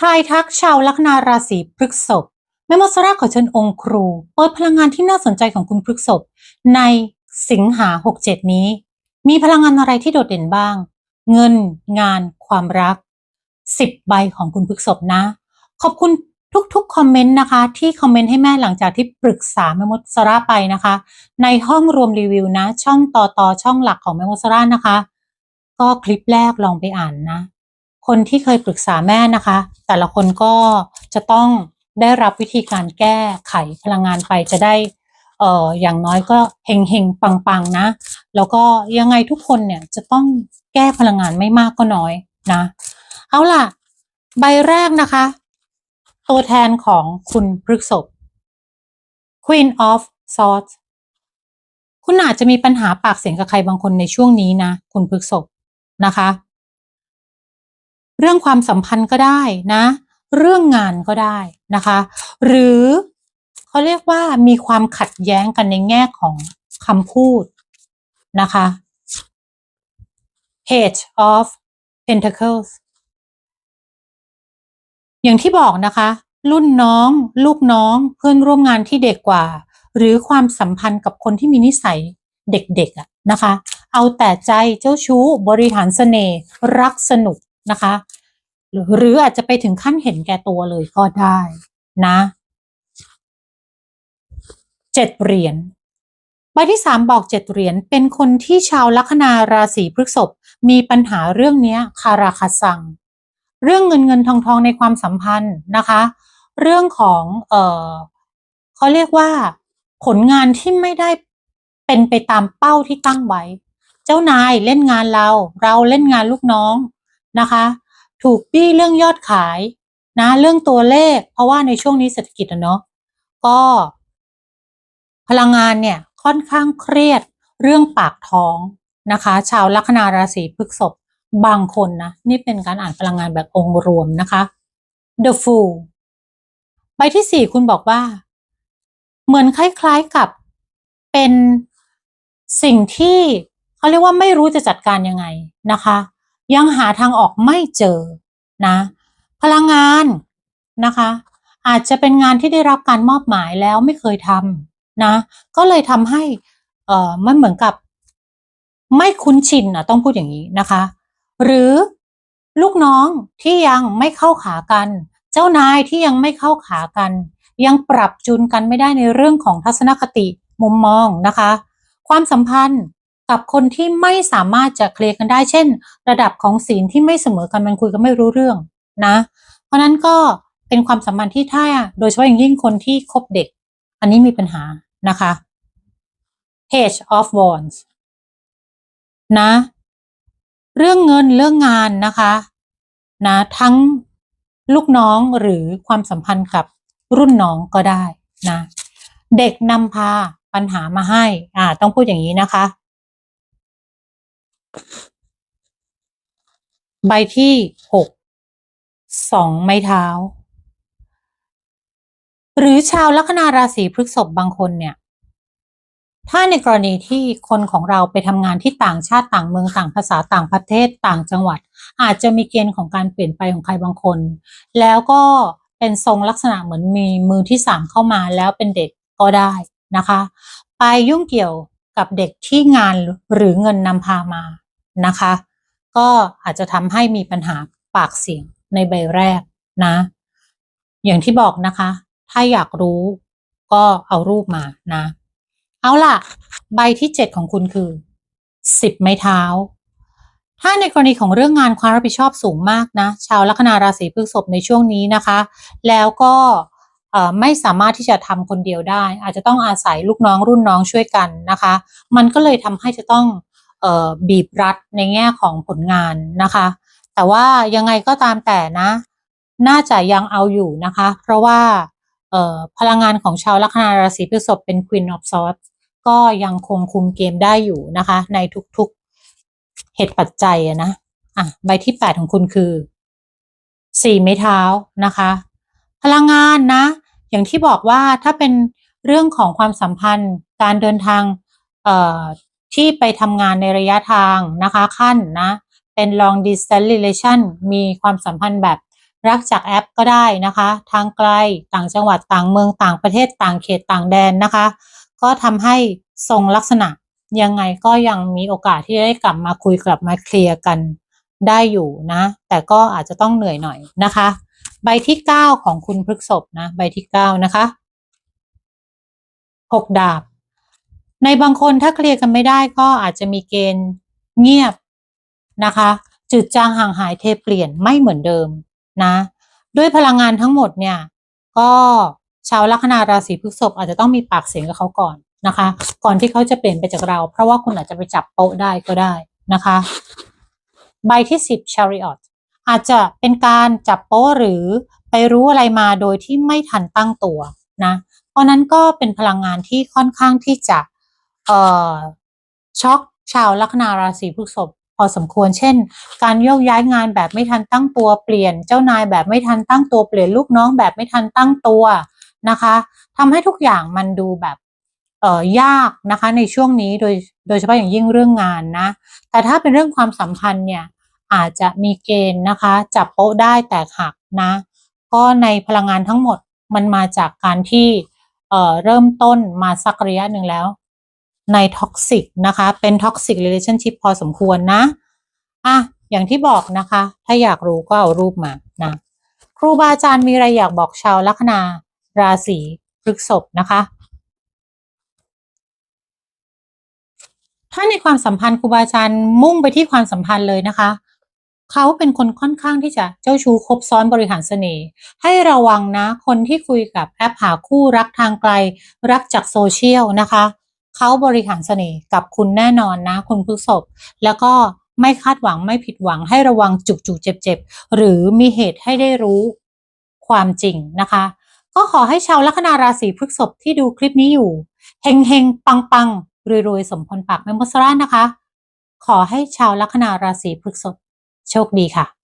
ทายทักชาวลัคนาราศีพฤกษภแม่มดสราขอเชิญองค์ครูเปิดพลังงานที่น่าสนใจของคุณพฤกษภในสิงหา 67 นี้ มีพลังงานอะไรที่โดดเด่นบ้าง เงิน งาน ความรัก 10 ใบของคุณพฤกษภนะ ขอบคุณทุกๆ คอมเมนต์นะคะ ที่คอมเมนต์ให้แม่หลังจากที่ปรึกษาแม่มดสราไปนะคะ ในห้องรวมรีวิวนะ ช่องต่อต่อช่องหลักของแม่มดสรานะคะ ก็คลิปแรกลองไปอ่านนะ คนที่เคยปรึกษาแม่นะคะ แต่ละคนก็จะต้องได้รับวิธีการแก้ไขพลังงานไปจะได้เอ่ออย่างน้อยก็เฮงเฮงปังปังๆนะ แล้วก็ยังไงทุกคนเนี่ยจะต้องแก้พลังงานไม่มากก็น้อยนะ เอาล่ะ ใบแรกนะคะ ตัวแทนของคุณพฤกษภ Queen of Swords คุณอาจจะมีปัญหาปากเสียงกับใครบางคนในช่วงนี้นะ คุณพฤกษภนะคะ เรื่องความสัมพันธ์ก็ได้นะ เรื่องงานก็ได้นะคะ หรือเขาเรียกว่ามีความขัดแย้งกันในแง่ของคำพูดนะคะ Page of Pentacles อย่างที่บอกนะคะ รุ่นน้อง ลูกน้องเพื่อนร่วมงานที่เด็กกว่า หรือความสัมพันธ์กับคนที่มีนิสัยเด็กๆอะนะคะ เอาแต่ใจเจ้าชู้บริหารเสน่ห์รักสนุกนะคะ หรือหรืออาจจะไปถึงขั้นเห็นแก่ตัวเลยก็ได้นะเจ็ดเหรียญใบที่สามบอกเจ็ดเหรียญเป็นคนที่ชาวลัคนาราศีพฤษภมีปัญหาเรื่องเนี้ยคาราคาซัง เรื่องเงินเงินทองทองในความสัมพันธ์นะคะ เรื่องของเออเขาเรียกว่า ผลงานที่ไม่ได้เป็นไปตามเป้าที่ตั้งไว้ เจ้านายเล่นงานเรา เราเล่นงานลูกน้องนะคะ ถูกบี้เรื่องยอดขายนะเรื่องตัวเลข เพราะว่าในช่วงนี้เศรษฐกิจอะเนาะก็พลังงานเนี่ยค่อนข้างเครียดเรื่องปากท้องนะคะ ชาวลัคนาราศีพฤษภบางคนนะนี่เป็นการอ่านพลังงานแบบองค์รวมนะคะ The Fool ใบที่สี่คุณบอกว่า เหมือนคล้ายๆกับเป็นสิ่งที่เขาเรียกว่าไม่รู้จะจัดการยังไงนะคะ ยังหาทางออกไม่เจอนะ พลังงานนะคะ อาจจะเป็นงานที่ได้รับการมอบหมายแล้วไม่เคยทำนะ ก็เลยทำให้เอ่อมันเหมือนกับ ไม่คุ้นชินอะต้องพูดอย่างนี้นะคะ หรือลูกน้องที่ยังไม่เข้าขากัน เจ้านายที่ยังไม่เข้าขากัน ยังปรับจูนกันไม่ได้ในเรื่องของทัศนคติมุมมองนะคะ ความสัมพันธ์ กับคนที่ไม่สามารถจะเคลียร์กันได้ เช่น ระดับของศีลที่ไม่เสมอกันมันคุยกันไม่รู้เรื่องนะ เพราะนั้นก็เป็นความสัมพันธ์ที่ถ้าโดยเฉพาะอย่างยิ่งคนที่คบเด็ก อันนี้มีปัญหานะคะ Page of Wands นะ เรื่องเงินเรื่องงานนะคะนะทั้งลูกน้องหรือความสัมพันธ์กับรุ่นน้องก็ได้นะ เด็กนำพาปัญหามาให้อ่าต้องพูดอย่างนี้นะคะ ใบที่หกสองไม้เท้า หรือชาวลัคนาราศีพฤษภบางคนเนี่ย ถ้าในกรณีที่คนของเราไปทำงานที่ต่างชาติต่างเมืองต่างภาษาต่างประเทศต่างจังหวัด อาจจะมีเกณฑ์ของการเปลี่ยนไปของใครบางคน แล้วก็เป็นทรงลักษณะเหมือนมีมือที่สามเข้ามาแล้วเป็นเด็กก็ได้นะคะ ไปยุ่งเกี่ยวกับเด็กที่งานหรือเงินนำพามา นะคะ ก็อาจจะทำให้มีปัญหาปากเสียงในใบแรกนะ อย่างที่บอกนะคะ ถ้าอยากรู้ก็เอารูปมานะ เอาล่ะ ใบที่เจ็ดของคุณคือสิบไม้เท้า ถ้าในกรณีของเรื่องงานความรับผิดชอบสูงมากนะ ชาวลัคนาราศีพฤษภในช่วงนี้นะคะ แล้วก็ไม่สามารถที่จะทำคนเดียวได้ อาจจะต้องอาศัยลูกน้องรุ่นน้องช่วยกันนะคะ มันก็เลยทำให้จะต้อง บีบรัดในแง่ของผลงานนะคะ แต่ว่ายังไงก็ตามแต่นะ น่าจะยังเอาอยู่นะคะ เพราะว่าพลังงานของชาวลัคนาราศีพฤษภเป็น Queen of Swords ก็ยังคงคุมเกมได้อยู่นะคะ ในทุกๆเหตุปัจจัยนะอะใบที่แปดของคุณคือสี่ไม้เท้านะคะ พลังงานนะ อย่างที่บอกว่าถ้าเป็นเรื่องของความสัมพันธ์การเดินทางเที่ไปทำงานในระยะทางนะคะขั้นนะเป็น long distance relation มีความสัมพันธ์แบบรักจากแอปก็ได้นะคะ ทางไกลต่างจังหวัดต่างเมืองต่างประเทศต่างเขตต่างแดนนะคะ ก็ทำให้ทรงลักษณะยังไงก็ยังมีโอกาสที่จะได้กลับมาคุยกลับมาเคลียร์กันได้อยู่นะ แต่ก็อาจจะต้องเหนื่อยหน่อยนะคะ ใบที่ 9 ของคุณพฤกษภนะ ใบที่ 9 นะคะหกดาบ ในบางคนถ้าเคลียร์กันไม่ได้ก็อาจจะมีเกณฑ์เงียบนะคะ จืดจางห่างหายเทเปลี่ยนไม่เหมือนเดิมนะด้วยพลังงานทั้งหมดเนี่ย ก็ชาวลัคนาราศีพฤษภอาจจะต้องมีปากเสียงกับเขาก่อนนะคะ ก่อนที่เขาจะเปลี่ยนไปจากเรา เพราะว่าคุณอาจจะไปจับโป๊ะได้ก็ได้นะคะ ใบที่10 chariot อาจจะเป็นการจับโป๊ะหรือไปรู้อะไรมาโดยที่ไม่ทันตั้งตัวนะ เพราะนั้นก็เป็นพลังงานที่ค่อนข้างที่จะ เอ่อช็อกชาวลัคนาราศีพฤษภพอสมควร เช่น การโยกย้ายงานแบบไม่ทันตั้งตัวเปลี่ยน เจ้านายแบบไม่ทันตั้งตัวเปลี่ยนลูกน้องแบบไม่ทันตั้งตัวนะคะทำให้ทุกอย่างมันดูแบบเอ่อยากนะคะในช่วงนี้โดยโดยเฉพาะอย่างยิ่งเรื่องงานนะ แต่ถ้าเป็นเรื่องความสัมพันธ์เนี่ยอาจจะมีเกณฑ์นะคะ จับโป๊ะได้แตกหักนะ ก็ในพลังงานทั้งหมดมันมาจากการที่เอ่อเริ่มต้นมาสักระยะหนึ่งแล้ว ในท็อกซิกนะคะ เป็นท็อกซิกเรล t i o n s h i p พอสมควรนะอะอย่างที่บอกนะคะ ถ้าอยากรู้ก็เอารูปมานะครูบาอาจารย์มีอะไรอยากบอกชาวลัคนาราศีพฤษภนะคะ ถ้าในความสัมพันธ์ครูบาอาจารย์มุ่งไปที่ความสัมพันธ์เลยนะคะ เขาเป็นคนค่อนข้างที่จะเจ้าชู้คบซ้อนบริหารเสน่ห์ให้ระวังนะ คนที่คุยกับแอปหาคู่รักทางไกล รักจากโซเชียลนะคะ เขาบริหารเสน่ห์กับคุณแน่นอนนะ คุณพฤษภแล้วก็ไม่คาดหวังไม่ผิดหวังให้ระวังจุกจุกเจ็บเจ็บหรือมีเหตุให้ได้รู้ความจริงนะคะ ก็ขอให้ชาวลัคนาราศีพฤษภที่ดูคลิปนี้อยู่เฮงเฮงปังปังๆรวยสมพลปากเมมโมสรานะคะ ขอให้ชาวลัคนาราศีพฤษภโชคดีค่ะ